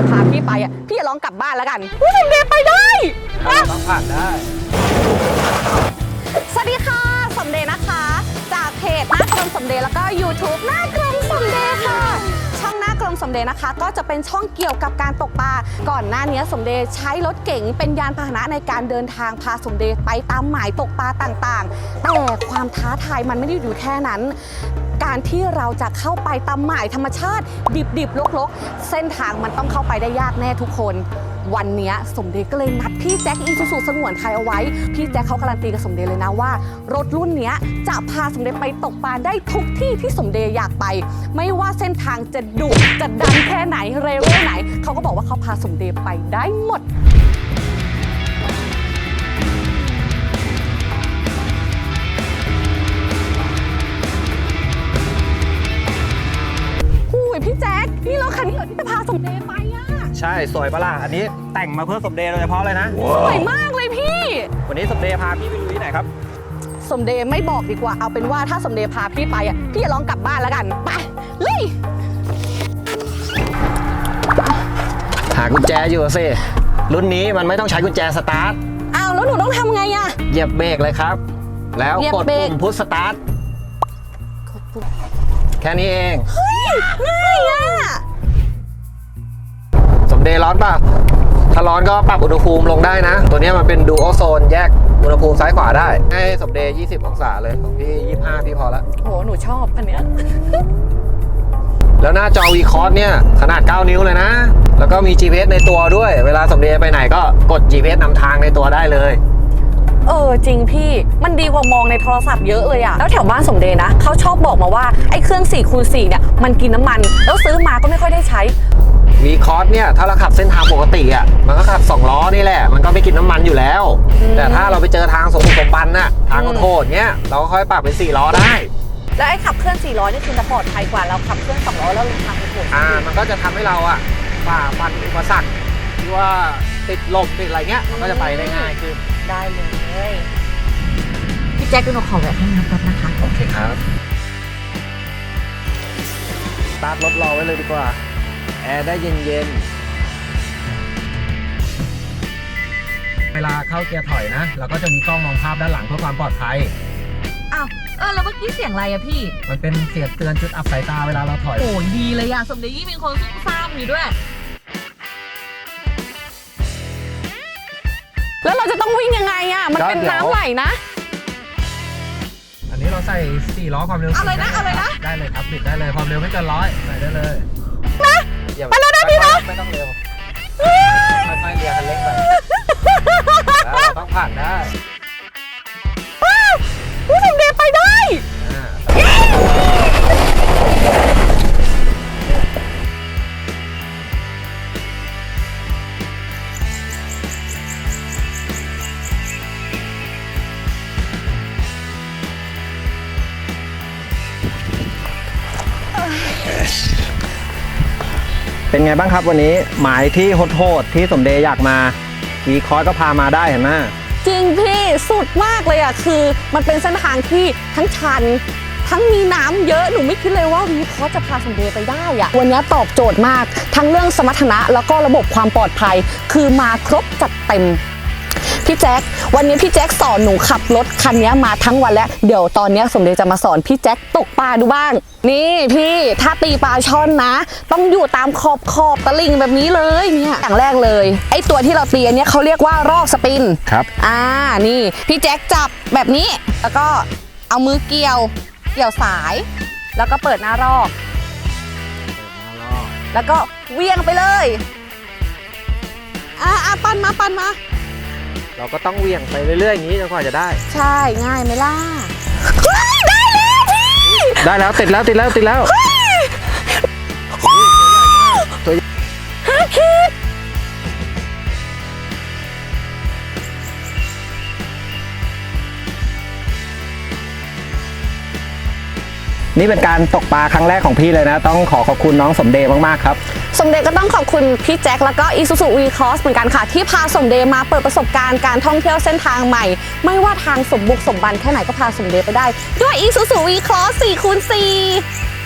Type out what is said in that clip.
ย์พาพี่ไปอะพี่อย่าร้องกลับบ้านแล้วกันอุ๊ยสมเด็จไปได้ฮะต้องผ่านได้ สวัสดีค่ะสมเด็จนะคะ จากเพจหน้ากรมสมเด็จแล้วก็ YouTube หน้ากรมสมเด็จค่ะ ช่องหน้ากรมสมเด็จนะคะ ก็จะเป็นช่องเกี่ยวกับการตกปลาก่อนหน้านี้สมเด็จใช้รถเก๋งเป็นยานพาหนะในการเดินทางพาสมเด็จไปตามหมายตกปลาต่างๆ แต่ความท้าทายมันไม่ได้อยู่แค่นั้น การที่เราจะเข้าไปตามหมายธรรมชาติ ดิบๆลกๆ เส้นทางมันต้องเข้าไปได้ยากแน่ทุกคน วันนี้สมเด็จก็เลยนัดพี่แจ็คอีซูซูสงวนไทยเอาไว้ พี่แจ็คเขาการันตีกับสมเด็จเลยนะว่า รถรุ่นนี้จะพาสมเด็จไปตกปลาได้ทุกที่ที่สมเด็จอยากไป ไม่ว่าเส้นทางจะดุจะดันแค่ไหนเร็วแค่ไหนเขาก็บอกว่าเขาพาสมเด็จไปได้หมด สมเด็จไปอะใช่สวยปะล่ะอันนี้แต่งมาเพื่อสมเด็จโดยเฉพาะเลยนะ สวยมากเลยพี่ วันนี้สมเด็จพาพี่ไปลุยที่ไหนครับ สมเด็จไม่บอกดีกว่าเอาเป็นว่าถ้าสมเด็จพาพี่ไปอะพี่อย่าร้องกลับบ้านแล้วกันไปเลยหากุญแจอยู่สิรุ่นนี้มันไม่ต้องใช้กุญแจสตาร์ทอ้าวแล้วหนูต้องทำไงอะ เหยียบเบรกเลยครับ แล้วเหยียบกดเบรก ปุ่มพุชสตาร์ทแค่นี้เอง เฮ้ยง่ายอะ สมเด็จร้อนป่ะ ถ้าร้อนก็ปรับอุณหภูมิลงได้นะ ตัวนี้มันเป็นดูโอโซนแยกอุณหภูมิซ้ายขวาได้ ให้สมเด็จ20 องศาเลยของพี่ 25 พี่พอละโห หนูชอบอันเนี้ย แล้วหน้าจอ v c o s เนี่ยขนาด 9 นิ้วเลยนะ แล้วก็มี GPS ในตัวด้วย เวลาสมเด็จไปไหนก็กด GPS นำทางในตัวได้เลยเออจริงพี่มันดีกว่ามองในโทรศัพท์เยอะเลยอะแล้วแถวบ้านสมเด็จนะเขาชอบบอกมาว่าไอ้เครื่อง4คูณ4เนี่ยมันกินน้ำมัน แล้วซื้อมาก็ไม่ค่อยได้ใช้ v c o s เนี่ยถ้าเราขับเส้นทางปกติอะมันก็ขับ 2 ล้อนี่แหละ มันก็ไม่กินน้ำมันอยู่แล้วอืมแต่ถ้าเราไปเจอทางสมบุกสมบันน่ะทางโหดๆเนี้ยเราก็ค่อยปรับเป็น 4 ล้อได้ แล้วไอ้ขับเคลื่อน4ล้อนี่คือจะปลอดภัยกว่าเราขับเคลื่อน2ล้อแล้วลงทางโหดๆอ่ามันก็จะทำให้เราอะฝ่าฟันอุปสรรคที่ว่าติดลมติดอะไรเงี้ยมันก็จะไปได้ง่ายขึ้นได้เลยพี่แจ็คดูหนูขอแวะห้องน้ำแป๊บนะคะโอเคครับสตาร์ทรถรอไว้เลยดีกว่า แอร์ได้เย็นๆ เวลาเข้าเกียร์ถอยนะ เราก็จะมีกล้องมองภาพด้านหลังเพื่อความปลอดภัย อ้าว เออ แล้วเมื่อกี้เสียงอะไรอะพี่ มันเป็นเสียงเตือนจุดอับสายตาเวลาเราถอย โอ้ยดีเลยอะสมเด็จยิ่งเป็นคนซุ่มซ่ามอยู่ด้วย แล้วเราจะต้องวิ่งยังไงอะมันเป็นก็เดี๋ยวน้ำไหลนะ อันนี้เราใส่ 4 ล้อความเร็วเอาเลยนะสูงเอาเลยนะ ได้เลยครับบิดได้เลยความเร็วไม่เกินร้อยใส่ได้เลยนะ อย่าไปแล้วนะพี่นะไม่ต้องเร็วค่อยๆเลียคันเร่งไปแล้วเราต้องผ่านได้ เป็นไงบ้างครับวันนี้หมายที่โหดๆที่สมเด็จอยากมาวีคอร์สก็พามาได้เห็นไหมจริงพี่สุดมากเลยอะคือมันเป็นเส้นทางที่ทั้งชัน ทั้งมีน้ำเยอะหนูไม่คิดเลยว่าวีคอสจะพาสมเด็จไปได้อะวันนี้ตอบโจทย์มากทั้งเรื่องสมรรถนะแล้วก็ระบบความปลอดภัย คือมาครบจัดเต็ม พี่แจ็ควันนี้พี่แจ็คสอนหนูขับรถคันนี้มาทั้งวันแล้ว เดี๋ยวตอนนี้สมเด็จจะมาสอนพี่แจ็คตกปลาดูบ้าง นี่พี่ถ้าตีปลาช่อนนะ ต้องอยู่ตามขอบขอบตะลิงแบบนี้เลยเนี่ยอย่างแรกเลยไอ้ตัวที่เราตีอันเนี้ยเขาเรียกว่ารอกสปินครับอ่านี่พี่แจ็คจับแบบนี้ แล้วก็เอามือเกี่ยวเกี่ยวสาย แล้วก็เปิดหน้ารอก แล้วก็เวียงไปเลยอ่าอ่าปันมาปันมา เราก็ต้องเหวี่ยงไปเรื่อยๆอย่างนี้จนกว่าจะได้ ใช่ง่ายไหมล่ะเฮ้ยได้แล้วพี่ได้แล้วติดแล้วติดแล้วติดแล้วตัวใหญ่มากตัวห้าขีดนี่เป็นการตกปลาครั้งแรกของพี่เลยนะ ต้องขอขอบคุณน้องสมเด็จมากๆครับ สมเด็จก็ต้องขอบคุณพี่แจ็คแล้วก็อีซูซูวีคอสเหมือนกันค่ะ ที่พาสมเด็จมาเปิดประสบการณ์การท่องเที่ยวเส้นทางใหม่ ไม่ว่าทางสมบุกสมบันแค่ไหนก็พาสมเด็จไปได้ ด้วยอีซูซูวีคอสสี่คูณ4